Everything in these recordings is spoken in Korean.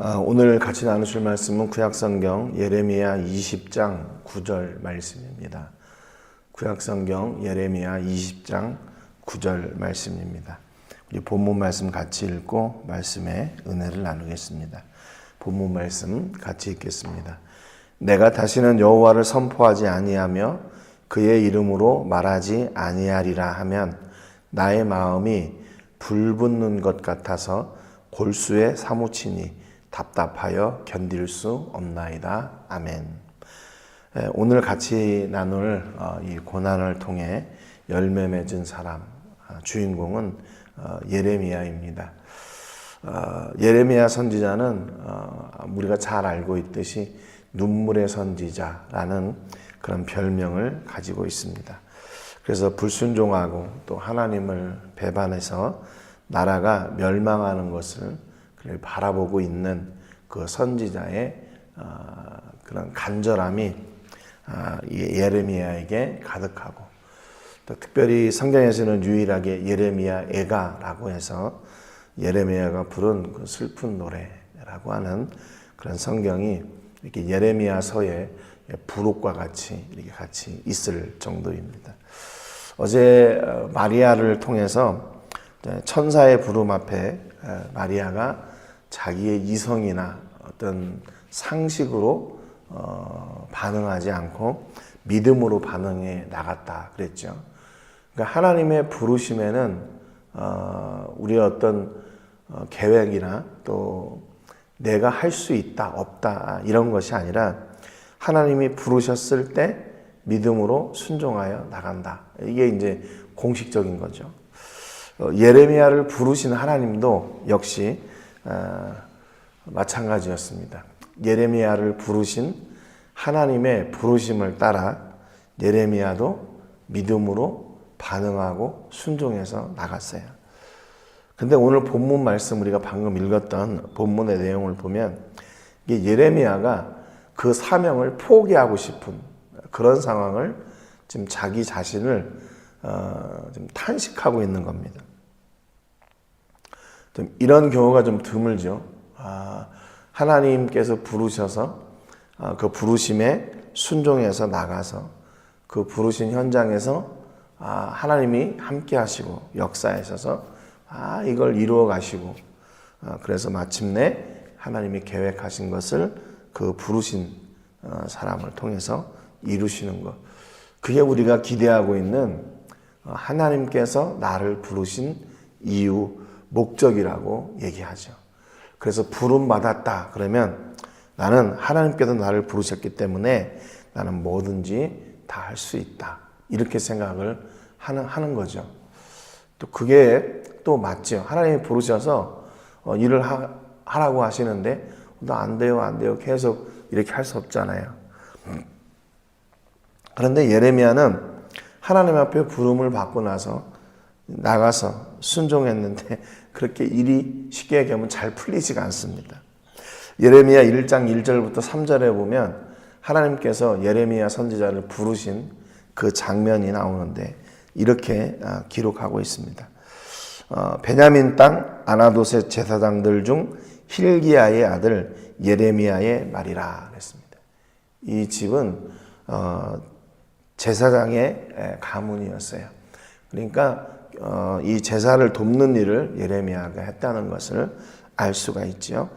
아, 오늘 같이 나누실 말씀은 구약성경 예레미야 20장 9절 말씀입니다. 구약성경 예레미야 20장 9절 말씀입니다. 우리 본문 말씀 같이 읽고 말씀의 은혜를 나누겠습니다. 본문 말씀 같이 읽겠습니다. 내가 다시는 여호와를 선포하지 아니하며 그의 이름으로 말하지 아니하리라 하면 나의 마음이 불붙는 것 같아서 골수에 사무치니 답답하여 견딜 수 없나이다. 아멘. 오늘 같이 나눌 어, 이 고난을 통해 열매 맺은 사람 아, 주인공은 어, 예레미야입니다. 어, 예레미야 선지자는 우리가 잘 알고 있듯이 눈물의 선지자라는 그런 별명을 가지고 있습니다. 그래서 불순종하고 또 하나님을 배반해서 나라가 멸망하는 것을 바라보고 있는 그 선지자의 그런 간절함이 예레미야에게 가득하고 또 특별히 성경에서는 유일하게 예레미야 애가라고 해서 예레미야가 부른 그 슬픈 노래라고 하는 그런 성경이 이렇게 예레미야서에 부록과 같이 이렇게 같이 있을 정도입니다. 어제 마리아를 통해서 천사의 부름 앞에 마리아가 자기의 이성이나 어떤 상식으로 어, 반응하지 않고 믿음으로 반응해 나갔다 그랬죠. 그러니까 하나님의 부르심에는 어, 우리의 어떤 어, 계획이나 또 내가 할 수 있다 없다 이런 것이 아니라 하나님이 부르셨을 때 믿음으로 순종하여 나간다. 이게 이제 공식적인 거죠. 어, 예레미야를 부르신 하나님도 역시 어, 마찬가지였습니다. 예레미야를 부르신 하나님의 부르심을 따라 예레미야도 믿음으로 반응하고 순종해서 나갔어요. 근데 오늘 본문 말씀 우리가 방금 읽었던 본문의 내용을 보면 예레미야가 그 사명을 포기하고 싶은 그런 상황을 지금 자기 자신을 어, 좀 탄식하고 있는 겁니다. 좀 이런 경우가 좀 드물죠. 아, 하나님께서 부르셔서 아, 그 부르심에 순종해서 나가서 그 부르신 현장에서 아, 하나님이 함께 하시고 역사하셔서 아, 이걸 이루어 가시고 아, 그래서 마침내 하나님이 계획하신 것을 그 부르신 어, 사람을 통해서 이루시는 것. 그게 우리가 기대하고 있는 어, 하나님께서 나를 부르신 이유, 목적이라고 얘기하죠. 그래서 부름 받았다 그러면 나는 하나님께서 나를 부르셨기 때문에 나는 뭐든지 다 할 수 있다. 이렇게 생각을 하는, 하는 거죠. 또 그게 또 맞죠. 하나님이 부르셔서 어, 일을 하, 하라고 하시는데 나 안 돼요, 안 돼요. 계속 이렇게 할 수 없잖아요. 그런데 예레미야는 하나님 앞에 부름을 받고 나서 나가서 순종했는데 그렇게 일이 쉽게 얘기하면 잘 풀리지가 않습니다. 예레미야 1장 1절부터 3절에 보면 하나님께서 예레미야 선지자를 부르신 그 장면이 나오는데 이렇게 아, 기록하고 있습니다. 어, 베냐민 땅 아나도세 제사장들 중 힐기야의 아들 예레미야의 말이라 그랬습니다. 이 집은 어, 제사장의 가문이었어요. 그러니까 어, 이 제사를 돕는 일을 예레미야가 했다는 것을 알 수가 있지요.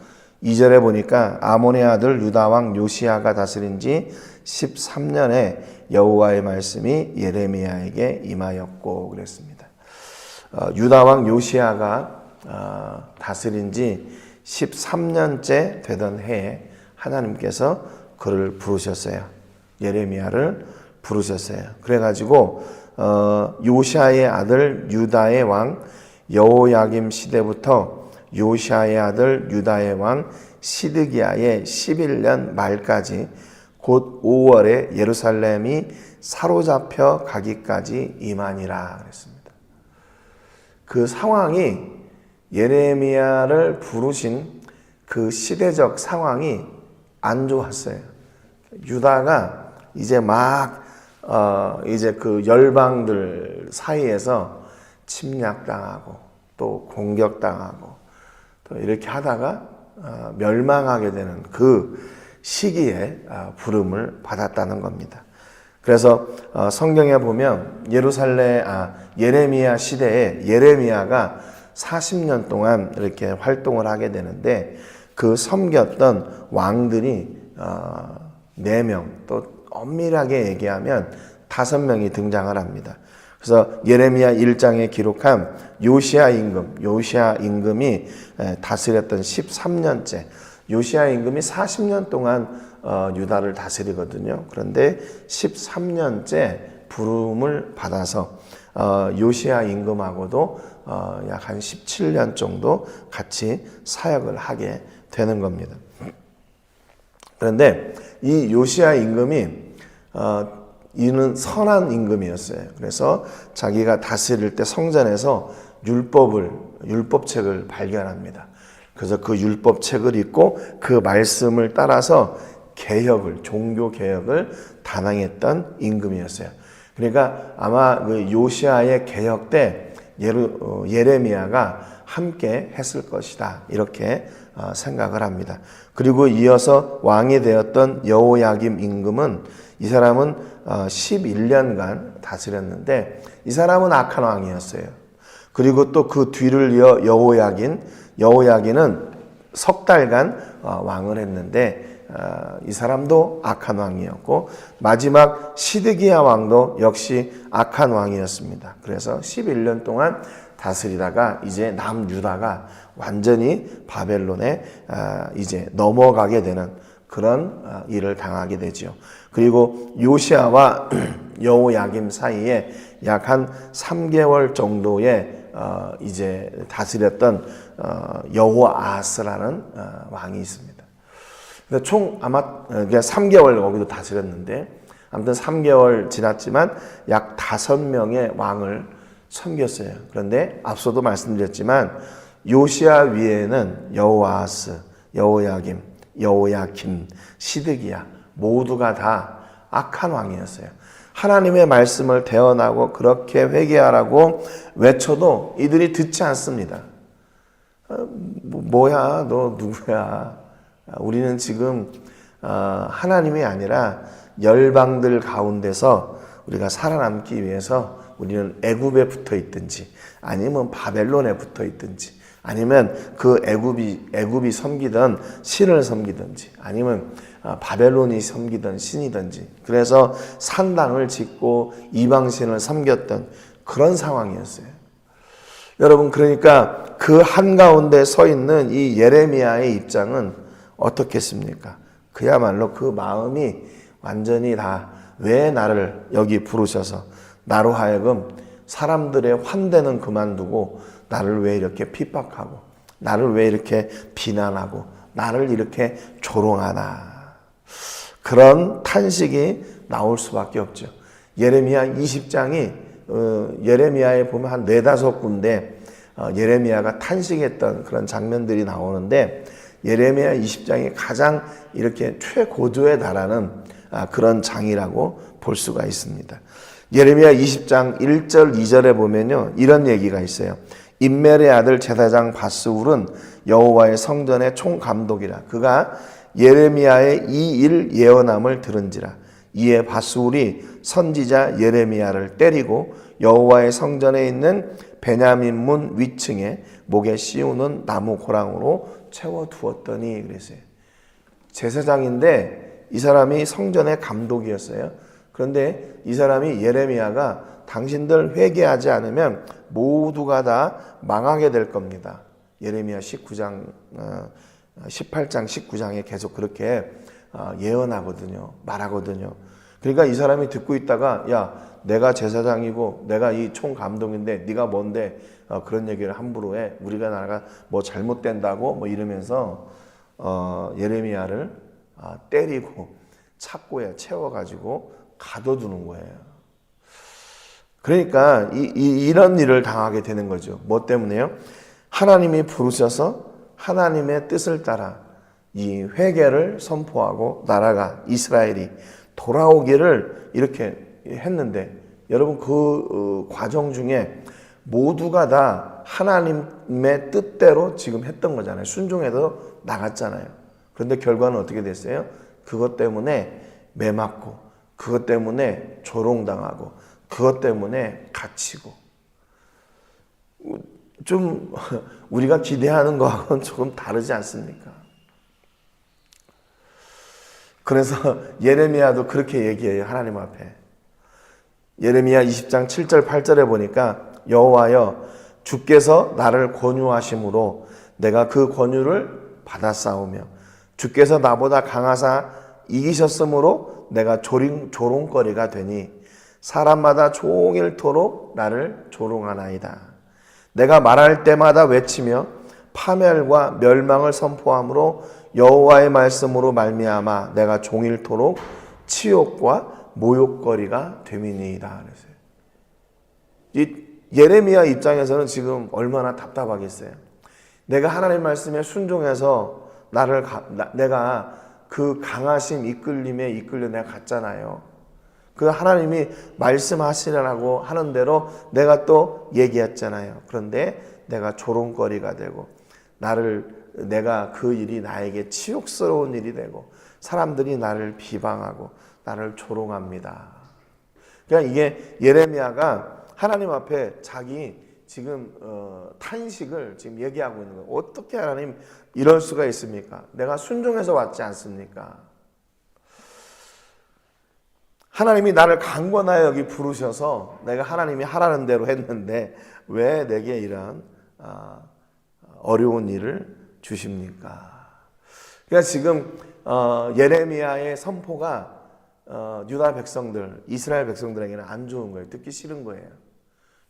2절에 보니까 아몬의 아들 유다 왕 요시아가 다스린 지 13년에 여호와의 말씀이 예레미야에게 임하였고 그랬습니다. 어, 유다 왕 요시아가 어, 다스린 지 13년째 되던 해에 하나님께서 그를 부르셨어요. 예레미야를 부르셨어요. 그래가지고 어, 요시아의 아들 유다의 왕 여호야김 시대부터 요시아의 아들 유다의 왕 시드기야의 11년 말까지 곧 5월에 예루살렘이 사로잡혀 가기까지 임하니라 그랬습니다. 그 상황이 예레미야를 부르신 그 시대적 상황이 안 좋았어요. 유다가 이제 막 어, 이제 그 열방들 사이에서 침략당하고 또 공격당하고 또 이렇게 하다가 어, 멸망하게 되는 그 시기에 아, 부름을 받았다는 겁니다. 그래서 어, 성경에 보면 예루살렘 아 예레미야 시대에 예레미야가 40년 동안 이렇게 활동을 하게 되는데 그 섬겼던 왕들이 어, 4명 또 엄밀하게 얘기하면 5명이 등장을 합니다. 그래서 예레미야 1장에 기록한 요시아 임금, 요시아 임금이 에, 다스렸던 13년째, 요시아 임금이 40년 동안 어, 유다를 다스리거든요. 그런데 13년째 부름을 받아서 어, 요시아 임금하고도 어, 약한 17년 정도 같이 사역을 하게 되는 겁니다. 그런데 이 요시아 임금이 어, 이는 선한 임금이었어요. 그래서 자기가 다스릴 때 성전에서 율법을 율법책을 발견합니다. 그래서 그 율법책을 읽고 그 말씀을 따라서 개혁을 종교 개혁을 단행했던 임금이었어요. 그러니까 아마 그 요시아의 개혁 때 어, 예레미야가 함께 했을 것이다 이렇게 어, 생각을 합니다. 그리고 이어서 왕이 되었던 여호야김 임금은 이 사람은 어, 11년간 다스렸는데 이 사람은 악한 왕이었어요. 그리고 또 그 뒤를 이어 여호야긴 여호야긴은 석 달간 어, 왕을 했는데 어, 이 사람도 악한 왕이었고 마지막 시드기야 왕도 역시 악한 왕이었습니다. 그래서 11년 동안 다스리다가 이제 남유다가 완전히 바벨론에 아, 이제 넘어가게 되는 그런 아, 일을 당하게 되지요. 그리고 요시아와 여호야김 사이에 약 한 3개월 정도의 어, 이제 다스렸던 어, 여호아스라는 어, 왕이 있습니다. 근데 총 아마 그냥 3개월 거기도 다스렸는데 아무튼 3개월 지났지만 약 5명의 왕을 섬겼어요. 그런데 앞서도 말씀드렸지만 요시아 위에는 여호아스, 여호야김, 여호야김, 시드기야 모두가 다 악한 왕이었어요. 하나님의 말씀을 대언하고 그렇게 회개하라고 외쳐도 이들이 듣지 않습니다. 어, 뭐, 뭐야, 너 누구야? 우리는 지금 어, 하나님이 아니라 열방들 가운데서 우리가 살아남기 위해서 우리는 애굽에 붙어 있든지 아니면 바벨론에 붙어 있든지 아니면 그 애굽이 애굽이 섬기던 신을 섬기든지 아니면 아, 바벨론이 섬기던 신이든지 그래서 산당을 짓고 이방신을 섬겼던 그런 상황이었어요. 여러분 그러니까 그 한가운데 서 있는 이 예레미야의 입장은 어떻겠습니까? 그야말로 그 마음이 완전히 다 왜 나를 여기 부르셔서 나로 하여금 사람들의 환대는 그만두고 나를 왜 이렇게 핍박하고 나를 왜 이렇게 비난하고 나를 이렇게 조롱하나 그런 탄식이 나올 수밖에 없죠. 예레미야 20장이 어, 예레미야에 보면 한 네다섯 군데 어, 예레미야가 탄식했던 그런 장면들이 나오는데 예레미야 20장이 가장 이렇게 최고조에 달하는 아, 그런 장이라고 볼 수가 있습니다. 예레미야 20장 1절 2절에 보면요. 이런 얘기가 있어요. 인멜의 아들 제사장 바스울은 여호와의 성전의 총감독이라. 그가 예레미야의 이 일 예언함을 들은지라. 이에 바스울이 선지자 예레미야를 때리고 여호와의 성전에 있는 베냐민 문 위층에 목에 씌우는 나무 고랑으로 채워 두었더니 그랬어요. 제사장인데 이 사람이 성전의 감독이었어요. 그런데 이 사람이 예레미야가 당신들 회개하지 않으면 모두가 다 망하게 될 겁니다. 예레미야 19장, 18장, 19장에 계속 그렇게 어, 예언하거든요. 말하거든요. 그러니까 이 사람이 듣고 있다가 야 내가 제사장이고 내가 이 총 감독인데 네가 뭔데 어, 그런 얘기를 함부로 해 우리가 나라가 뭐 잘못된다고 뭐 이러면서 어, 예레미야를 어, 때리고 착고에 채워가지고 가둬두는 거예요. 그러니까 이, 이, 이 런 일을 당하게 되는 거죠. 뭐 때문에요? 하나님이 부르셔서 하나님의 뜻을 따라 이 회개를 선포하고 나라가 이스라엘이 돌아오기를 이렇게 했는데 여러분 그 어, 과정 중에 모두가 다 하나님의 뜻대로 지금 했던 거잖아요. 순종해서 나갔잖아요. 그런데 결과는 어떻게 됐어요? 그것 때문에 매맞고, 그것 때문에 조롱당하고, 그것 때문에 갇히고. 좀 우리가 기대하는 거하고는 조금 다르지 않습니까? 그래서 예레미야도 그렇게 얘기해요. 하나님 앞에. 예레미야 20장 7절 8절에 보니까 여호와여 주께서 나를 권유하심으로 내가 그 권유를 받아싸우며 주께서 나보다 강하사 이기셨으므로 내가 조롱, 조롱거리가 되니 사람마다 종일토록 나를 조롱하나이다. 내가 말할 때마다 외치며 파멸과 멸망을 선포함으로 여호와의 말씀으로 말미암아 내가 종일토록 치욕과 모욕거리가 됨이니이다. 그랬어요. 이 예레미야 입장에서는 지금 얼마나 답답하겠어요. 내가 하나님 말씀에 순종해서 나를 가, 나, 내가 그 강하심 이끌림에 이끌려 내가 갔잖아요. 그 하나님이 말씀하시라고 하는 대로 내가 또 얘기했잖아요. 그런데 내가 조롱거리가 되고 나를 내가 그 일이 나에게 치욕스러운 일이 되고 사람들이 나를 비방하고 나를 조롱합니다. 그러니까 이게 예레미야가 하나님 앞에 자기 지금 어, 탄식을 지금 얘기하고 있는 거예요. 어떻게 하나님 이럴 수가 있습니까? 내가 순종해서 왔지 않습니까? 하나님이 나를 강권하여 여기 부르셔서 내가 하나님이 하라는 대로 했는데 왜 내게 이런 어, 어려운 일을 주십니까? 그러니까 지금 어, 예레미야의 선포가 어, 유다 백성들, 이스라엘 백성들에게는 안 좋은 거예요. 듣기 싫은 거예요.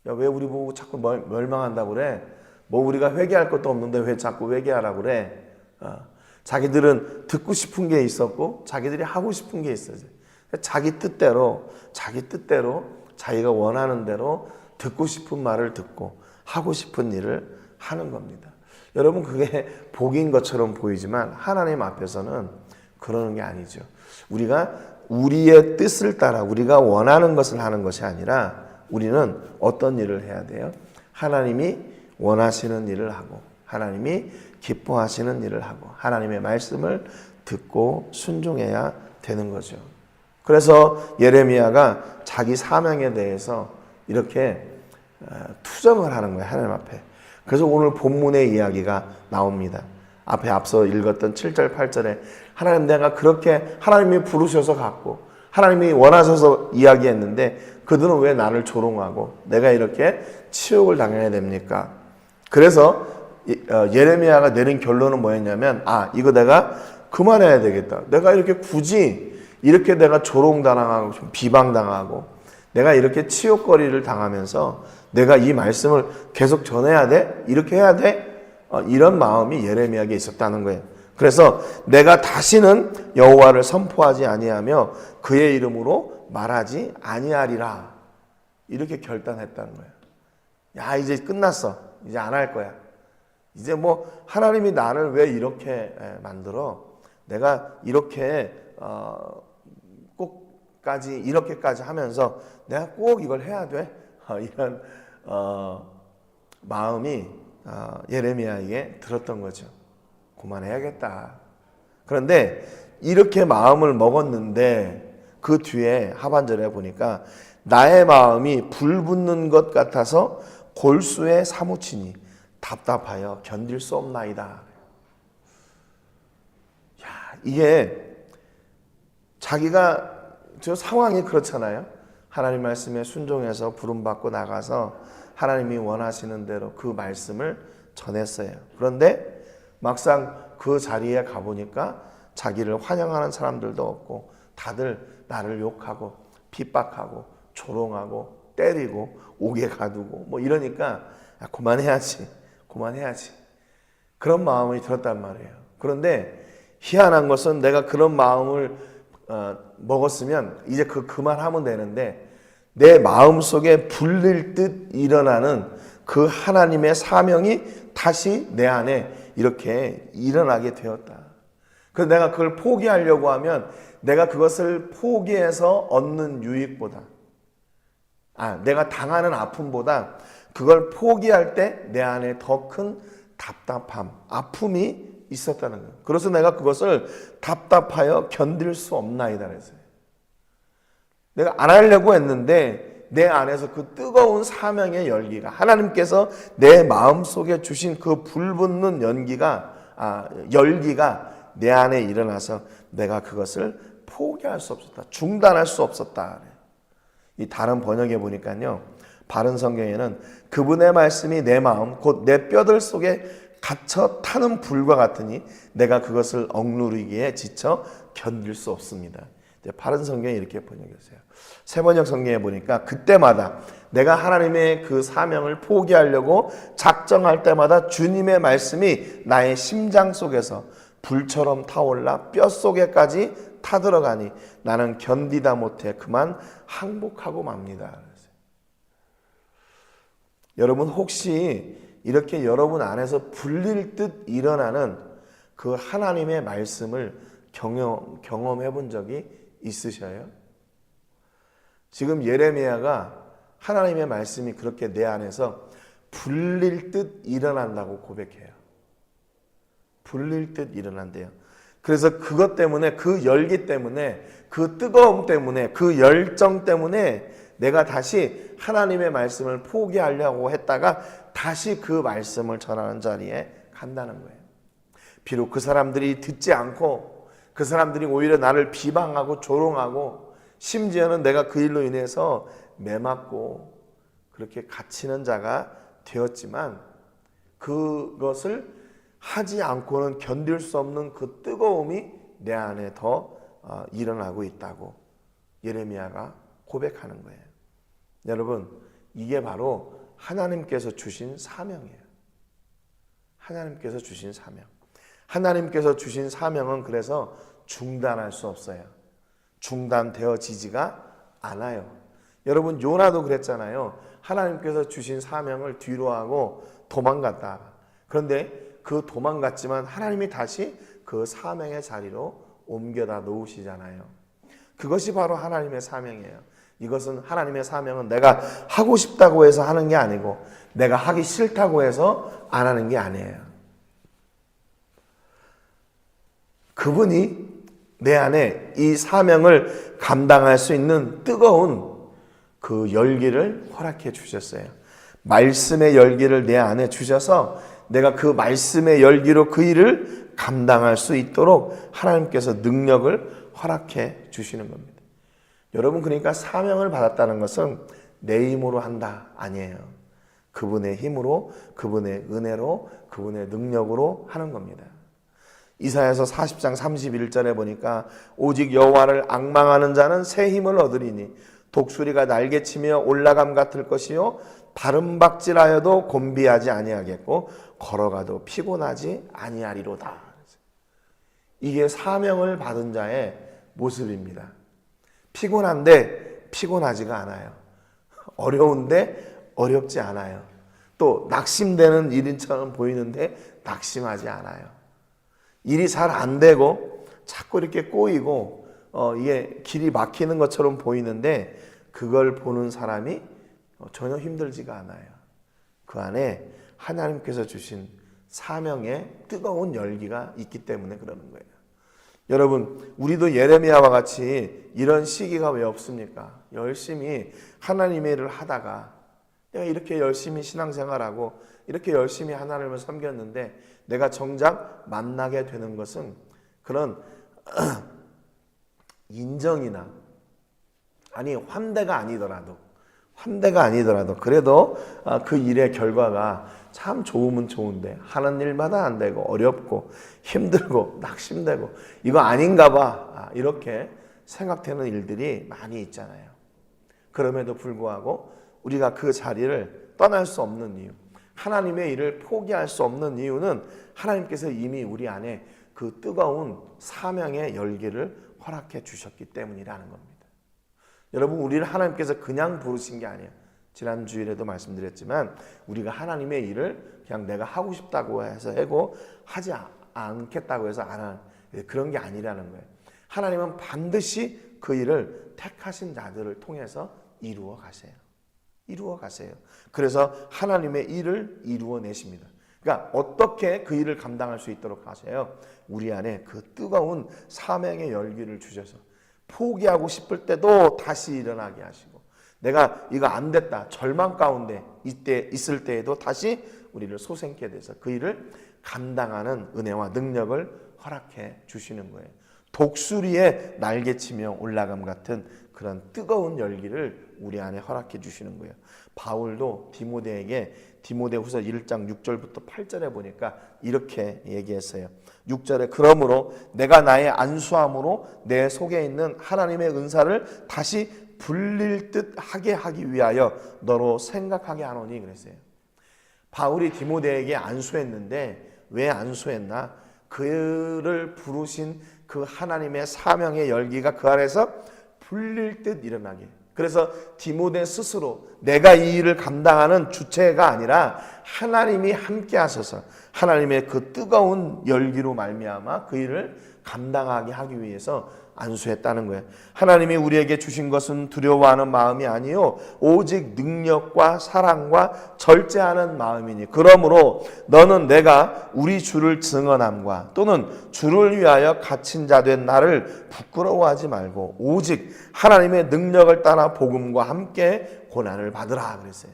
야, 왜 우리 보고 자꾸 멸, 멸망한다고 그래? 뭐 우리가 회개할 것도 없는데 왜 자꾸 회개하라고 그래? 어, 자기들은 듣고 싶은 게 있었고 자기들이 하고 싶은 게 있어요. 자기 뜻대로 자기 뜻대로 자기가 원하는 대로 듣고 싶은 말을 듣고 하고 싶은 일을 하는 겁니다. 여러분 그게 복인 것처럼 보이지만 하나님 앞에서는 그러는 게 아니죠. 우리가 우리의 뜻을 따라 우리가 원하는 것을 하는 것이 아니라 우리는 어떤 일을 해야 돼요? 하나님이 원하시는 일을 하고 하나님이 기뻐하시는 일을 하고 하나님의 말씀을 듣고 순종해야 되는 거죠. 그래서 예레미야가 자기 사명에 대해서 이렇게 투정을 하는 거예요. 하나님 앞에. 그래서 오늘 본문의 이야기가 나옵니다. 앞에 앞서 읽었던 7절, 8절에 하나님 내가 그렇게 하나님이 부르셔서 갔고 하나님이 원하셔서 이야기했는데 그들은 왜 나를 조롱하고 내가 이렇게 치욕을 당해야 됩니까? 그래서 예레미야가 내린 결론은 뭐였냐면 아 이거 내가 그만해야 되겠다. 내가 이렇게 굳이 이렇게 내가 조롱당하고 비방당하고 내가 이렇게 치욕거리를 당하면서 내가 이 말씀을 계속 전해야 돼? 이렇게 해야 돼? 어, 이런 마음이 예레미야에게 있었다는 거예요. 그래서 내가 다시는 여호와를 선포하지 아니하며 그의 이름으로 말하지 아니하리라. 이렇게 결단했다는 거예요. 야, 이제 끝났어. 이제 안 할 거야. 이제 뭐 하나님이 나를 왜 이렇게 만들어? 내가 이렇게 어, 꼭 까지 이렇게까지 하면서 내가 꼭 이걸 해야 돼? 어, 이런 어, 마음이 어, 예레미야에게 들었던 거죠. 그만해야겠다. 그런데 이렇게 마음을 먹었는데 그 뒤에 하반절에 보니까 나의 마음이 불붙는 것 같아서 골수에 사무치니 답답하여 견딜 수 없나이다. 야, 이게 자기가 저 상황이 그렇잖아요. 하나님 말씀에 순종해서 부름받고 나가서 하나님이 원하시는 대로 그 말씀을 전했어요. 그런데 막상 그 자리에 가보니까 자기를 환영하는 사람들도 없고 다들 나를 욕하고 핍박하고 조롱하고 때리고 옥에 가두고 뭐 이러니까 야, 그만해야지 그만해야지 그런 마음이 들었단 말이에요. 그런데 희한한 것은 내가 그런 마음을 어, 먹었으면 이제 그 그만하면 되는데 내 마음 속에 불릴 듯 일어나는 그 하나님의 사명이 다시 내 안에 이렇게 일어나게 되었다. 그래서 내가 그걸 포기하려고 하면 내가 그것을 포기해서 얻는 유익보다 아, 내가 당하는 아픔보다 그걸 포기할 때 내 안에 더 큰 답답함, 아픔이 있었다는 거예요. 그래서 내가 그것을 답답하여 견딜 수 없나이다 그랬어요. 내가 안 하려고 했는데 내 안에서 그 뜨거운 사명의 열기가 하나님께서 내 마음 속에 주신 그 불붙는 연기가 아, 열기가 내 안에 일어나서 내가 그것을 포기할 수 없었다. 중단할 수 없었다. 이 다른 번역에 보니까요. 바른 성경에는 그분의 말씀이 내 마음 곧 내 뼈들 속에 갇혀 타는 불과 같으니 내가 그것을 억누르기에 지쳐 견딜 수 없습니다. 바른 성경이 이렇게 번역했어요. 세 번역 성경에 보니까 그때마다 내가 하나님의 그 사명을 포기하려고 작정할 때마다 주님의 말씀이 나의 심장 속에서 불처럼 타올라 뼈 속에까지 타들어가니 나는 견디다 못해 그만 항복하고 맙니다. 여러분 혹시 이렇게 여러분 안에서 불릴 듯 일어나는 그 하나님의 말씀을 경험, 경험해 본 적이 있으셔요? 지금 예레미야가 하나님의 말씀이 그렇게 내 안에서 불릴 듯 일어난다고 고백해요. 불릴 듯 일어난대요. 그래서 그것 때문에 그 열기 때문에 그 뜨거움 때문에 그 열정 때문에 내가 다시 하나님의 말씀을 포기하려고 했다가 다시 그 말씀을 전하는 자리에 간다는 거예요. 비록 그 사람들이 듣지 않고 그 사람들이 오히려 나를 비방하고 조롱하고 심지어는 내가 그 일로 인해서 매맞고 그렇게 갇히는 자가 되었지만 그것을 하지 않고는 견딜 수 없는 그 뜨거움이 내 안에 더 어, 일어나고 있다고 예레미야가 고백하는 거예요. 여러분, 이게 바로 하나님께서 주신 사명이에요. 하나님께서 주신 사명. 하나님께서 주신 사명은 그래서 중단할 수 없어요. 중단되어지지가 않아요. 여러분, 요나도 그랬잖아요. 하나님께서 주신 사명을 뒤로 하고 도망갔다. 그런데 그 도망갔지만 하나님이 다시 그 사명의 자리로 옮겨다 놓으시잖아요. 그것이 바로 하나님의 사명이에요. 이것은 하나님의 사명은 내가 하고 싶다고 해서 하는 게 아니고 내가 하기 싫다고 해서 안 하는 게 아니에요. 그분이 내 안에 이 사명을 감당할 수 있는 뜨거운 그 열기를 허락해 주셨어요. 말씀의 열기를 내 안에 주셔서 내가 그 말씀의 열기로 그 일을 감당할 수 있도록 하나님께서 능력을 허락해 주시는 겁니다. 여러분 그러니까 사명을 받았다는 것은 내 힘으로 한다 아니에요. 그분의 힘으로, 그분의 은혜로, 그분의 능력으로 하는 겁니다. 이사야서 40장 31절에 보니까 오직 여호와를 악망하는 자는 새 힘을 얻으리니 독수리가 날개치며 올라감 같을 것이요 바름박질하여도 곤비하지 아니하겠고 걸어가도 피곤하지 아니하리로다. 이게 사명을 받은 자의 모습입니다. 피곤한데 피곤하지가 않아요. 어려운데 어렵지 않아요. 또 낙심되는 일인처럼 보이는데 낙심하지 않아요. 일이 잘 안 되고 자꾸 이렇게 꼬이고 어, 이게 길이 막히는 것처럼 보이는데 그걸 보는 사람이 전혀 힘들지가 않아요. 그 안에 하나님께서 주신 사명의 뜨거운 열기가 있기 때문에 그러는 거예요. 여러분, 우리도 예레미야와 같이 이런 시기가 왜 없습니까? 열심히 하나님의 일을 하다가 내가 이렇게 열심히 신앙생활하고 이렇게 열심히 하나님을 섬겼는데 내가 정작 만나게 되는 것은 그런 인정이나 아니 환대가 아니더라도 환대가 아니더라도 그래도 그 일의 결과가 참 좋으면 좋은데 하는 일마다 안 되고 어렵고 힘들고 낙심되고 이거 아닌가 봐 이렇게 생각되는 일들이 많이 있잖아요. 그럼에도 불구하고 우리가 그 자리를 떠날 수 없는 이유 하나님의 일을 포기할 수 없는 이유는 하나님께서 이미 우리 안에 그 뜨거운 사명의 열기를 허락해 주셨기 때문이라는 겁니다. 여러분 우리를 하나님께서 그냥 부르신 게 아니에요. 지난 주일에도 말씀드렸지만 우리가 하나님의 일을 그냥 내가 하고 싶다고 해서 하고 하지 않겠다고 해서 안 하는 그런 게 아니라는 거예요. 하나님은 반드시 그 일을 택하신 자들을 통해서 이루어 가세요. 이루어 가세요. 그래서 하나님의 일을 이루어 내십니다. 그러니까 어떻게 그 일을 감당할 수 있도록 하세요? 우리 안에 그 뜨거운 사명의 열기를 주셔서 포기하고 싶을 때도 다시 일어나게 하시고 내가 이거 안 됐다 절망 가운데 이때 있을 때에도 다시 우리를 소생케 돼서 그 일을 감당하는 은혜와 능력을 허락해 주시는 거예요. 독수리의 날개치며 올라감 같은 그런 뜨거운 열기를 우리 안에 허락해 주시는 거예요. 바울도 디모데에게 디모데후서 1장 6절부터 8절에 보니까 이렇게 얘기했어요. 6절에 그러므로 내가 나의 안수함으로 내 속에 있는 하나님의 은사를 다시 불릴 듯 하게 하기 위하여 너로 생각하게 하노니 그랬어요. 바울이 디모데에게 안수했는데 왜 안수했나? 그를 부르신 그 하나님의 사명의 열기가 그 안에서 불릴 듯 일어나게. 그래서 디모데 스스로 내가 이 일을 감당하는 주체가 아니라 하나님이 함께 하셔서 하나님의 그 뜨거운 열기로 말미암아 그 일을 감당하게 하기 위해서 안수했다는 거예요. 하나님이 우리에게 주신 것은 두려워하는 마음이 아니요 오직 능력과 사랑과 절제하는 마음이니 그러므로 너는 내가 우리 주를 증언함과 또는 주를 위하여 갇힌 자 된 나를 부끄러워하지 말고 오직 하나님의 능력을 따라 복음과 함께 고난을 받으라 그랬어요.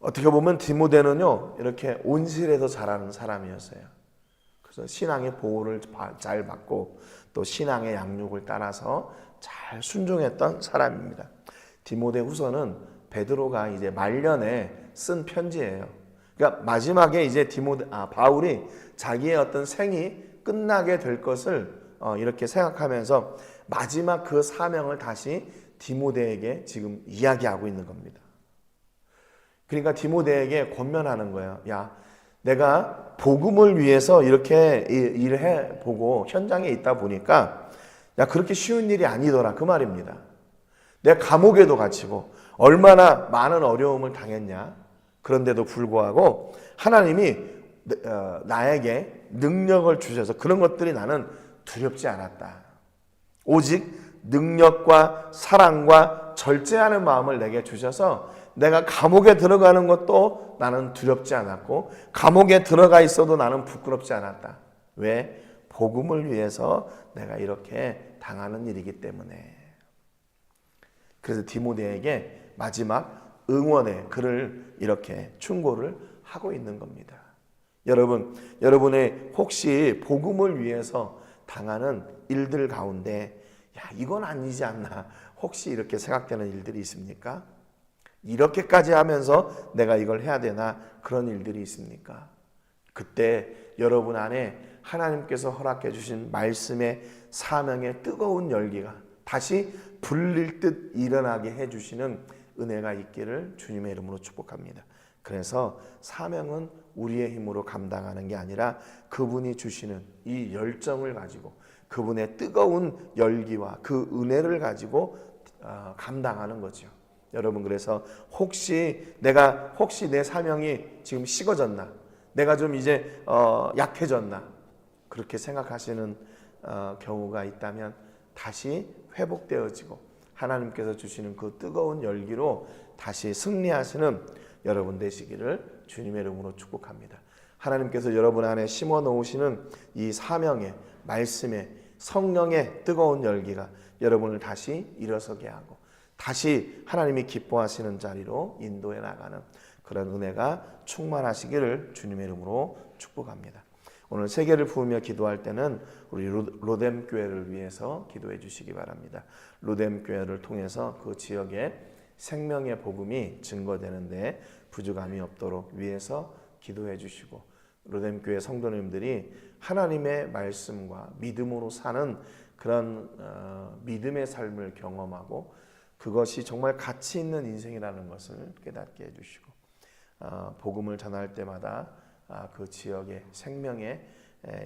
어떻게 보면 디모데는요 이렇게 온실에서 자라는 사람이었어요. 그래서 신앙의 보호를 잘 받고 또 신앙의 양육을 따라서 잘 순종했던 사람입니다. 디모데 후서는 베드로가 이제 말년에 쓴 편지예요. 그러니까 마지막에 이제 디모데 아 바울이 자기의 어떤 생이 끝나게 될 것을 어, 이렇게 생각하면서 마지막 그 사명을 다시 디모데에게 지금 이야기하고 있는 겁니다. 그러니까 디모데에게 권면하는 거예요. 야, 내가 복음을 위해서 이렇게 일을 해 보고 현장에 있다 보니까 야 그렇게 쉬운 일이 아니더라 그 말입니다. 내가 감옥에도 갇히고 얼마나 많은 어려움을 당했냐. 그런데도 불구하고 하나님이 어, 나에게 능력을 주셔서 그런 것들이 나는 두렵지 않았다. 오직 능력과 사랑과 절제하는 마음을 내게 주셔서 내가 감옥에 들어가는 것도 나는 두렵지 않았고 감옥에 들어가 있어도 나는 부끄럽지 않았다. 왜? 복음을 위해서 내가 이렇게 당하는 일이기 때문에. 그래서 디모데에게 마지막 응원의 글을 이렇게 충고를 하고 있는 겁니다. 여러분, 여러분의 혹시 복음을 위해서 당하는 일들 가운데 야, 이건 아니지 않나. 혹시 이렇게 생각되는 일들이 있습니까? 이렇게까지 하면서 내가 이걸 해야 되나 그런 일들이 있습니까? 그때 여러분 안에 하나님께서 허락해 주신 말씀의 사명의 뜨거운 열기가 다시 불릴 듯 일어나게 해 주시는 은혜가 있기를 주님의 이름으로 축복합니다. 그래서 사명은 우리의 힘으로 감당하는 게 아니라 그분이 주시는 이 열정을 가지고 그분의 뜨거운 열기와 그 은혜를 가지고 어, 감당하는 거죠. 여러분 그래서 혹시 내가 혹시 내 사명이 지금 식어졌나? 내가 좀 이제 어, 약해졌나? 그렇게 생각하시는 어, 경우가 있다면 다시 회복되어지고 하나님께서 주시는 그 뜨거운 열기로 다시 승리하시는 여러분 되시기를 주님의 이름으로 축복합니다. 하나님께서 여러분 안에 심어 놓으시는 이 사명의 말씀의 성령의 뜨거운 열기가 여러분을 다시 일어서게 하고 다시 하나님이 기뻐하시는 자리로 인도해 나가는 그런 은혜가 충만하시기를 주님의 이름으로 축복합니다. 오늘 세계를 부으며 기도할 때는 우리 로뎀 교회를 위해서 기도해 주시기 바랍니다. 로뎀 교회를 통해서 그 지역에 생명의 복음이 증거되는데 부족함이 없도록 위해서 기도해 주시고 로뎀 교회 성도님들이 하나님의 말씀과 믿음으로 사는 그런 어, 믿음의 삶을 경험하고 그것이 정말 가치 있는 인생이라는 것을 깨닫게 해주시고 어, 복음을 전할 때마다 아, 그 지역의 생명의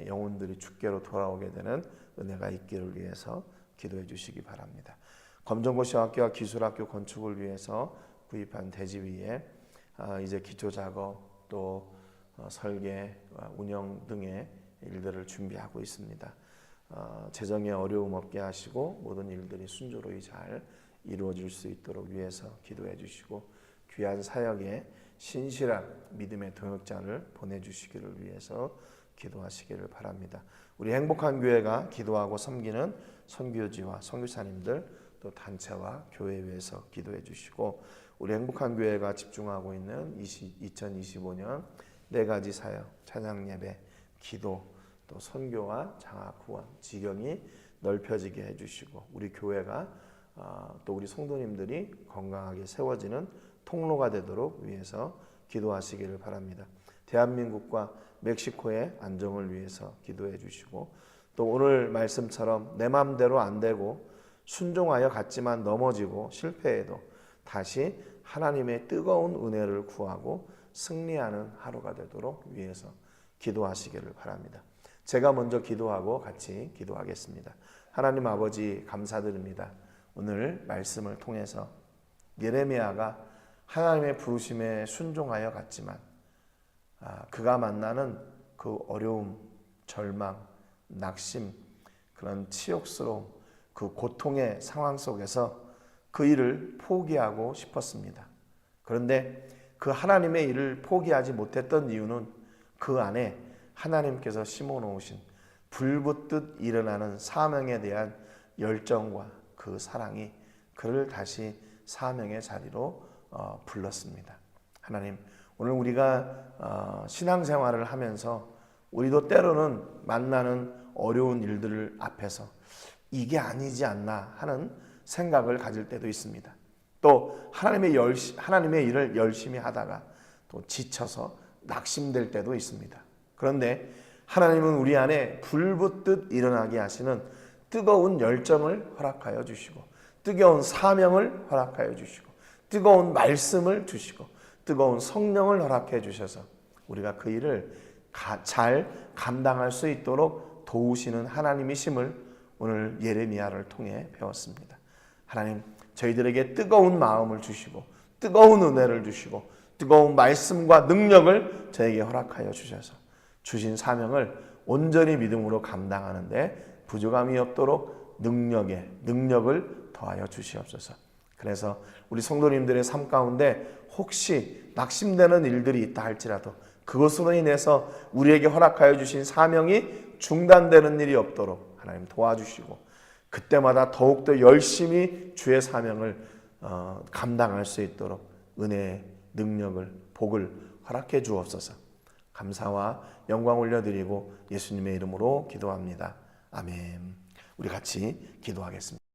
영혼들이 주께로 돌아오게 되는 은혜가 있기를 위해서 기도해 주시기 바랍니다. 검정고시학교와 기술학교 건축을 위해서 구입한 대지 위에 아, 이제 기초 작업 또 어, 설계, 운영 등의 일들을 준비하고 있습니다. 어, 재정에 어려움 없게 하시고 모든 일들이 순조로이 잘 이루어질 수 있도록 위해서 기도해 주시고 귀한 사역에 신실한 믿음의 동역자를 보내주시기를 위해서 기도하시기를 바랍니다. 우리 행복한 교회가 기도하고 섬기는 선교지와 선교사님들 또 단체와 교회 위해서 기도해 주시고 우리 행복한 교회가 집중하고 있는 2025년 네 가지 사역 찬양 예배 기도 또 선교와 장학 후원 지경이 넓혀지게 해 주시고 우리 교회가 아, 또 우리 성도님들이 건강하게 세워지는 통로가 되도록 위해서 기도하시기를 바랍니다. 대한민국과 멕시코의 안정을 위해서 기도해 주시고 또 오늘 말씀처럼 내 마음대로 안 되고 순종하여 갔지만 넘어지고 실패해도 다시 하나님의 뜨거운 은혜를 구하고 승리하는 하루가 되도록 위해서 기도하시기를 바랍니다. 제가 먼저 기도하고 같이 기도하겠습니다. 하나님 아버지 감사드립니다. 오늘 말씀을 통해서 예레미야가 하나님의 부르심에 순종하여 갔지만 아, 그가 만나는 그 어려움, 절망, 낙심, 그런 치욕스러움, 그 고통의 상황 속에서 그 일을 포기하고 싶었습니다. 그런데 그 하나님의 일을 포기하지 못했던 이유는 그 안에 하나님께서 심어 놓으신 불붙듯 일어나는 사명에 대한 열정과 그 사랑이 그를 다시 사명의 자리로 어, 불렀습니다. 하나님, 오늘 우리가 어, 신앙생활을 하면서 우리도 때로는 만나는 어려운 일들을 앞에서 이게 아니지 않나 하는 생각을 가질 때도 있습니다. 또 하나님의 열 하나님의 일을 열심히 하다가 또 지쳐서 낙심될 때도 있습니다. 그런데 하나님은 우리 안에 불붙듯 일어나게 하시는 뜨거운 열정을 허락하여 주시고 뜨거운 사명을 허락하여 주시고 뜨거운 말씀을 주시고 뜨거운 성령을 허락해 주셔서 우리가 그 일을 잘 감당할 수 있도록 도우시는 하나님이심을 오늘 예레미야를 통해 배웠습니다. 하나님 저희들에게 뜨거운 마음을 주시고 뜨거운 은혜를 주시고 뜨거운 말씀과 능력을 저에게 허락하여 주셔서 주신 사명을 온전히 믿음으로 감당하는데 부족함이 없도록 능력에 능력을 더하여 주시옵소서. 그래서 우리 성도님들의 삶 가운데 혹시 낙심되는 일들이 있다 할지라도 그것으로 인해서 우리에게 허락하여 주신 사명이 중단되는 일이 없도록 하나님 도와주시고 그때마다 더욱더 열심히 주의 사명을 어, 감당할 수 있도록 은혜의 능력을 복을 허락해 주옵소서. 감사와 영광 올려드리고 예수님의 이름으로 기도합니다. 아멘. 우리 같이 기도하겠습니다.